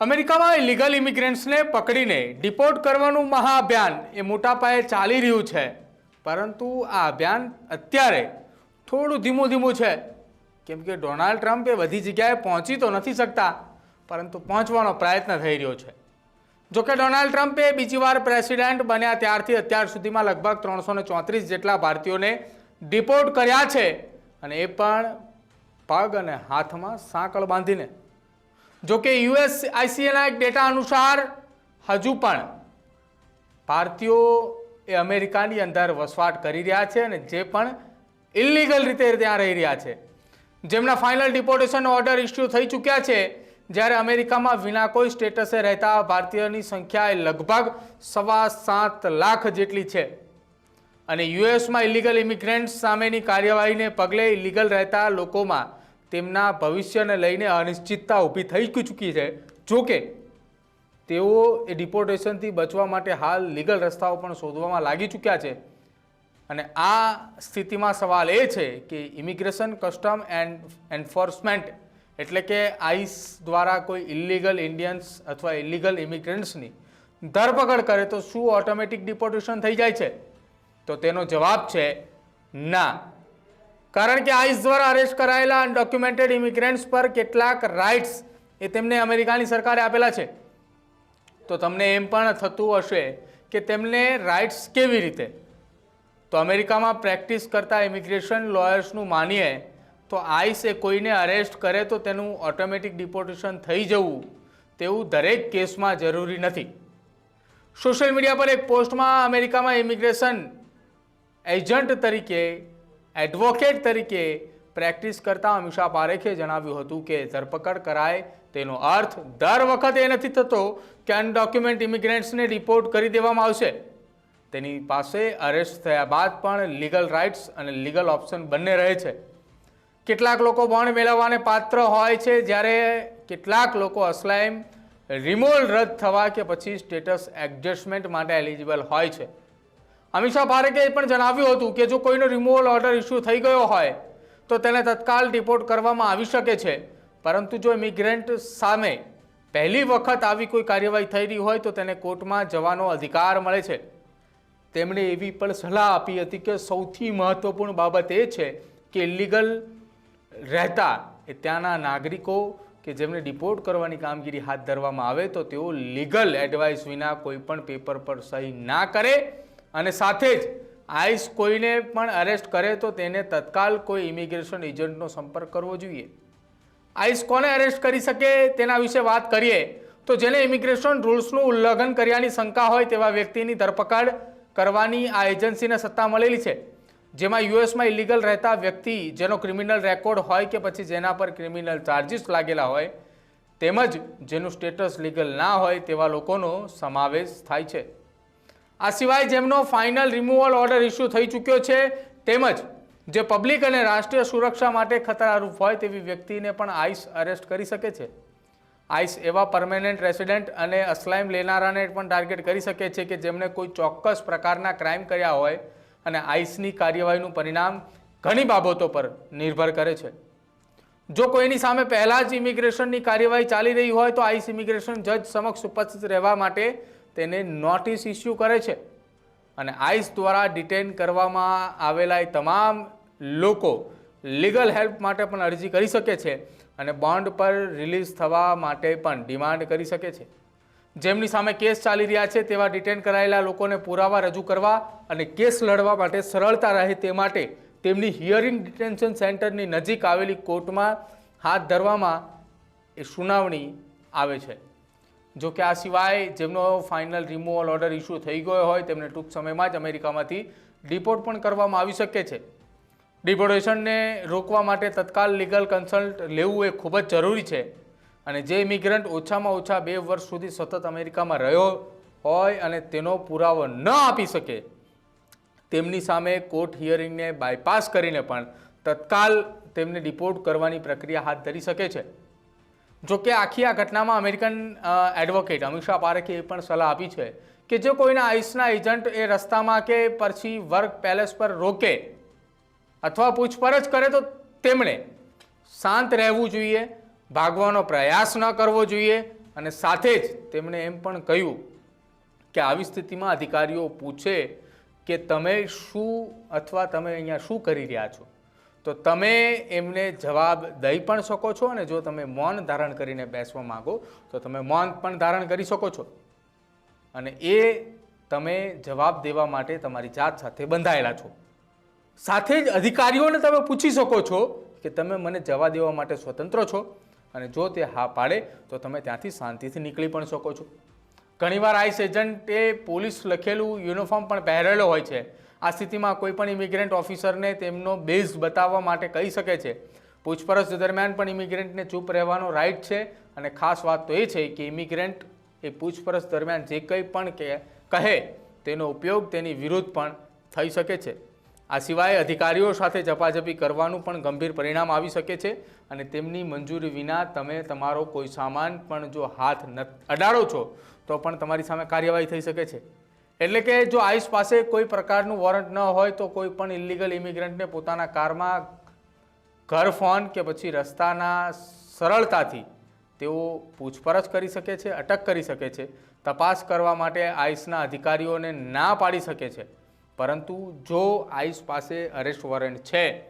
અમેરિકામાં ઇલીગલ ઇમિગ્રન્ટ્સને પકડીને ડિપોર્ટ કરવાનું મહાઅભિયાન એ મોટા પાયે ચાલી રહ્યું છે. પરંતુ આ અભિયાન અત્યારે થોડું ધીમું ધીમું છે. કેમ કે ડોનાલ્ડ ટ્રમ્પ એ બધી જગ્યાએ પહોંચી તો નથી શકતા, પરંતુ પહોંચવાનો પ્રયત્ન થઈ રહ્યો છે. જોકે ડોનાલ્ડ ટ્રમ્પે બીજી વાર પ્રેસિડેન્ટ બન્યા ત્યારથી અત્યાર સુધીમાં લગભગ ત્રણસો ચોત્રીસ જેટલા ભારતીયોને ડિપોર્ટ કર્યા છે અને એ પણ પગ અને હાથમાં સાંકળ બાંધીને. જોકે યુએસ આઈસીએના એક ડેટા અનુસાર હજુ પણ ભારતીયો એ અમેરિકાની અંદર વસવાટ કરી રહ્યા છે અને જે પણ ઇલીગલ રીતે ત્યાં રહી રહ્યા છે. જેમના ફાઇનલ ડિપોર્ટેશન ઓર્ડર ઇસ્યુ થઈ ચૂક્યા છે, જ્યારે અમેરિકામાં વિના કોઈ સ્ટેટસે રહેતા ભારતીયોની સંખ્યા એ લગભગ સવા સાત લાખ જેટલી છે. અને યુએસમાં ઇલીગલ ઇમિગ્રન્ટ્સ સામેની કાર્યવાહીને પગલે ઇલીગલ રહેતા લોકોમાં તેમના ભવિષ્યને લઈને અનિશ્ચિતતા ઊભી થઈ ચૂકી છે. જોકે, તેઓ એ ડિપોર્ટેશનથી બચવા માટે હાલ લીગલ રસ્તાઓ પણ શોધવામાં લાગી ચૂક્યા છે. અને આ સ્થિતિમાં સવાલ એ છે કે ઇમિગ્રેશન કસ્ટમ એન્ડ એન્ફોર્સમેન્ટ એટલે કે આઈસ દ્વારા કોઈ ઇલિગલ ઇન્ડિયન્સ અથવા ઇલિગલ ઇમિગ્રન્ટ્સની ધરપકડ કરે તો શું ઓટોમેટિક ડિપોર્ટેશન થઈ જાય છે? તો તેનો જવાબ છે ના. કારણ કે આઈસ દ્વારા અરેસ્ટ કરાયેલા અનડોક્યુમેન્ટેડ ઇમિગ્રન્ટ્સ પર કેટલાક રાઇટ્સ એ તેમને અમેરિકાની સરકારે આપેલા છે. તો તમને એમ પણ થતું હશે કે તેમને રાઇટ્સ કેવી રીતે? તો અમેરિકામાં પ્રેક્ટિસ કરતા ઇમિગ્રેશન લોયર્સનું માનીએ તો આઈસ એ કોઈને અરેસ્ટ કરે તો તેનું ઓટોમેટિક ડિપોર્ટેશન થઈ જવું તેવું દરેક કેસમાં જરૂરી નથી. સોશિયલ મીડિયા પર એક પોસ્ટમાં અમેરિકામાં ઇમિગ્રેશન એજન્ટ તરીકે એડવોકેટ તરીકે પ્રેક્ટિસ કરતા અમિષા પારેખે જણાવ્યું હતું કે ધરપકડ કરાય તેનો અર્થ દર વખતે એ નથી થતો કે અનડોક્યુમેન્ટ ઇમિગ્રન્ટ્સને રિપોર્ટ કરી દેવામાં આવશે. તેની પાસે અરેસ્ટ થયા બાદ પણ લીગલ રાઇટ્સ અને લીગલ ઓપ્શન બંને રહે છે. કેટલાક લોકો બોન્ડ મેળવવાને પાત્ર હોય છે જ્યારે કેટલાક લોકો અસલાઈમ રિમોલ રદ થવા કે પછી સ્ટેટસ એડજસ્ટમેન્ટ માટે એલિજિબલ હોય છે. અમિષા પારેખે એ પણ જણાવ્યું હતું કે જો કોઈનો રિમૂવલ ઓર્ડર ઇસ્યુ થઈ ગયો હોય, તો તેને તત્કાલ ડિપોર્ટ કરવામાં આવી શકે છે. પરંતુ જો ઇમિગ્રન્ટ સામે પહેલી વખત આવી કોઈ કાર્યવાહી થઈ રહી હોય, તો તેને કોર્ટમાં જવાનો અધિકાર મળે છે. તેમણે એવી પણ સલાહ આપી હતી કે સૌથી મહત્વપૂર્ણ બાબત એ છે કે ઇલીગલ રહેતા એ ત્યાંના નાગરિકો કે જેમને ડિપોર્ટ કરવાની કામગીરી હાથ ધરવામાં આવે, તો તેઓ લીગલ એડવાઇસ વિના કોઈ પણ પેપર પર સહી ના કરે. અને સાથે જ આઈસ કોઈને પણ અરેસ્ટ કરે તો તેને તત્કાલ કોઈ ઇમિગ્રેશન એજન્ટનો સંપર્ક કરવો જોઈએ. આઈસ કોને અરેસ્ટ કરી શકે તેના વિશે વાત કરીએ તો જેને ઇમિગ્રેશન રૂલ્સનું ઉલ્લંઘન કર્યાની શંકા હોય તેવા વ્યક્તિની ધરપકડ કરવાની આ એજન્સીને સત્તા મળેલી છે. જેમાં યુએસમાં ઇલીગલ રહેતા વ્યક્તિ જેનો ક્રિમિનલ રેકોર્ડ હોય કે પછી જેના પર ક્રિમિનલ ચાર્જિસ લાગેલા હોય તેમજ જેનું સ્ટેટસ લીગલ ના હોય તેવા લોકોનો સમાવેશ થાય છે. આ સિવાય જેમનો ફાઇનલ રિમૂવલ ઓર્ડર ઇસ્યુ થઈ ચૂક્યો છે, તેમજ જે પબ્લિક અને રાષ્ટ્રીય સુરક્ષા માટે ખતરારૂપ હોય તેવી વ્યક્તિને પણ આઈસ અરેસ્ટ કરી શકે છે. આઈસ એવા પરમેનન્ટ રેસિડેન્ટ અને અસ્લાઇમ લેનારાને પણ ટાર્ગેટ કરી શકે છે કે જેમણે કોઈ ચોક્કસ પ્રકારના ક્રાઇમ કર્યા હોય અને આઈસની કાર્યવાહીનું પરિણામ ઘણી બાબતો પર નિર્ભર કરે છે. જો કોઈની સામે પહેલાં જ ઇમિગ્રેશનની કાર્યવાહી ચાલી રહી હોય તો આઈસ ઇમિગ્રેશન જજ સમક્ષ ઉપસ્થિત રહેવા માટે તેને નોટિસ ઇસ્યુ કરે છે. અને આઈસ દ્વારા ડિટેન કરવામાં આવેલા એ તમામ લોકો લીગલ હેલ્પ માટે પણ અરજી કરી શકે છે અને બોન્ડ પર રિલીઝ થવા માટે પણ ડિમાન્ડ કરી શકે છે. જેમની સામે કેસ ચાલી રહ્યા છે તેવા ડિટેન કરાયેલા લોકોને પુરાવા રજૂ કરવા અને કેસ લડવા માટે સરળતા રહે તે માટે તેમની હિયરિંગ ડિટેન્શન સેન્ટરની નજીક આવેલી કોર્ટમાં હાથ ધરવામાં એ સુનાવણી આવે છે. જો કે આ સિવાય જેમનો ફાઇનલ રિમૂવલ ઓર્ડર ઇસ્યુ થઈ ગયો હોય, તેમને ટૂંક સમયમાં જ અમેરિકામાંથી ડિપોર્ટ પણ કરવામાં આવી શકે છે. ડિપોર્ટેશનને રોકવા માટે તત્કાલ લીગલ કન્સલ્ટ લેવું એ ખૂબ જ જરૂરી છે. અને જે ઇમિગ્રન્ટ ઓછામાં ઓછા બે વર્ષ સુધી સતત અમેરિકામાં રહ્યો હોય અને તેનો પુરાવો ન આપી શકે, તેમની સામે કોર્ટ હિયરિંગને બાયપાસ કરીને પણ તત્કાલ તેમને ડિપોર્ટ કરવાની પ્રક્રિયા હાથ ધરી શકે છે. જો કે આખી આ ઘટનામાં અમેરિકન એડવોકેટ અમિષા પારેખે એ પણ સલાહ આપી છે કે જો કોઈના આઈસના એજન્ટ એ રસ્તામાં કે પછી વર્ક પેલેસ પર રોકે અથવા પૂછપરછ કરે તો તેમણે શાંત રહેવું જોઈએ, ભાગવાનો પ્રયાસ ન કરવો જોઈએ અને સાથે જ તેમણે એમ પણ કહ્યું કે આવી સ્થિતિમાં અધિકારીઓ પૂછે કે તમે શું અથવા તમે અહીંયા શું કરી રહ્યા છો. તો તમે એમને જવાબ દઈ પણ શકો છો અને જો તમે મૌન ધારણ કરીને બેસવા માંગો, તો તમે મૌન પણ ધારણ કરી શકો છો. અને એ તમે જવાબ દેવા માટે તમારી જાત સાથે બંધાયેલા છો. સાથે જ અધિકારીઓને તમે પૂછી શકો છો કે તમે મને જવા દેવા માટે સ્વતંત્ર છો અને જો તે હા પાડે, તો તમે ત્યાંથી શાંતિથી નીકળી પણ શકો છો. ઘણીવાર આઈસ એજન્ટે પોલીસ લખેલું યુનિફોર્મ પણ પહેરેલો હોય છે. આ સ્થિતિમાં કોઈ પણ ઇમિગ્રન્ટ ઓફિસરને તેમનો બેઝ બતાવવા માટે કહી શકે છે. પૂછપરછ દરમિયાન પણ ઇમિગ્રન્ટને ચૂપ રહેવાનો રાઇટ છે અને ખાસ વાત તો એ છે કે ઇમિગ્રન્ટ એ પૂછપરછ દરમિયાન જે કંઈ પણ કહે તેનો ઉપયોગ તેની વિરુદ્ધ પણ થઈ શકે છે. આ સિવાય અધિકારીઓ સાથે ઝપાઝપી કરવાનું પણ ગંભીર પરિણામ આવી શકે છે અને તેમની મંજૂરી વિના તમે તમારો કોઈ સામાન પણ જો હાથ ન અડાડો છો તો પણ તમારી સામે કાર્યવાહી થઈ શકે છે. એટલે કે જો આઈસ પાસે કોઈ પ્રકારનું વોરંટ ન હોય તો કોઈ પણ ઇલીગલ ઇમિગ્રન્ટને પોતાના કારમાં ઘર ફોન કે પછી રસ્તાના સરળતાથી તેઓ પૂછપરછ કરી શકે છે, અટક કરી શકે છે, તપાસ કરવા માટે આઈસના અધિકારીઓને ના પાડી શકે છે. પરંતુ જો આઈસ પાસે અરેસ્ટ વોરંટ છે,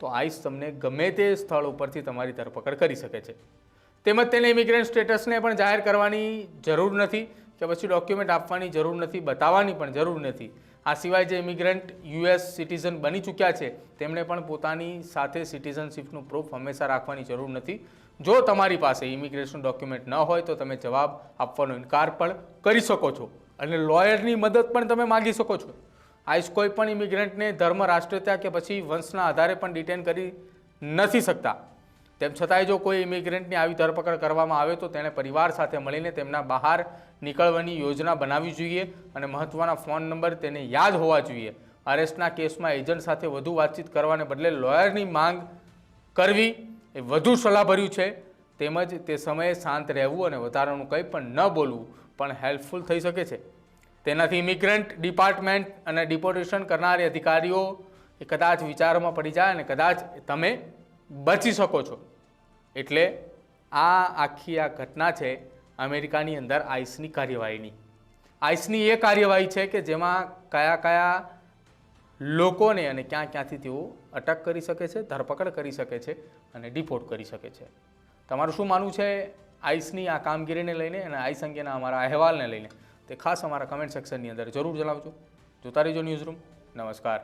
તો આઈસ તમને ગમે તે સ્થળ ઉપરથી તમારી ધરપકડ કરી શકે છે. તેમજ તેને ઇમિગ્રન્ટ સ્ટેટસને પણ જાહેર કરવાની જરૂર નથી. કે પછી ડોક્યુમેન્ટ આપવાની જરૂર નથી, બતાવવાની પણ જરૂર નથી. આ સિવાય જે ઇમિગ્રન્ટ યુએસ સિટીઝન બની ચૂક્યા છે, તેમણે પણ પોતાની સાથે સિટીઝનશીપનું પ્રૂફ હંમેશા રાખવાની જરૂર નથી. જો તમારી પાસે ઇમિગ્રેશન ડોક્યુમેન્ટ ન હોય, તો તમે જવાબ આપવાનો ઇનકાર પણ કરી શકો છો. અને લોયરની મદદ પણ તમે માગી શકો છો. આઈસ કોઈ પણ ઇમિગ્રન્ટને ધર્મ, રાષ્ટ્રીયતા કે પછી વંશના આધારે પણ ડિટેન કરી નથી શકતા. તેમ છતાંય જો કોઈ ઇમિગ્રન્ટની આવી ધરપકડ કરવામાં આવે તો તેણે પરિવાર સાથે મળીને તેમના બહાર નીકળવાની યોજના બનાવવી જોઈએ અને મહત્ત્વના ફોન નંબર તેને યાદ હોવા જોઈએ. અરેસ્ટના કેસમાં એજન્ટ સાથે વધુ વાતચીત કરવાને બદલે લોયરની માંગ કરવી એ વધુ સલાહભર્યું છે. તેમજ તે સમયે શાંત રહેવું અને વધારાનું કંઈ પણ ન બોલવું પણ હેલ્પફુલ થઈ શકે છે. તેનાથી ઇમિગ્રન્ટ ડિપાર્ટમેન્ટ અને ડિપોર્ટેશન કરનારી અધિકારીઓ એ કદાચ વિચારોમાં પડી જાય અને કદાચ તમે બચી શકો છો. એટલે આ આખી આ ઘટના છે અમેરિકાની અંદર આઈસની કાર્યવાહીની. આઈસની એ કાર્યવાહી છે કે જેમાં કયા કયા લોકોને અને ક્યાં ક્યાંથી તેઓ અટક કરી શકે છે, ધરપકડ કરી શકે છે અને ડિપોર્ટ કરી શકે છે. તમારું શું માનવું છે આઈસની આ કામગીરીને લઈને અને આઈસ અંગેના અમારા અહેવાલને લઈને? તે ખાસ અમારા કમેન્ટ સેક્શનની અંદર જરૂર જણાવજો. જોતા રહેજો ન્યૂઝ રૂમ નમસ્કાર.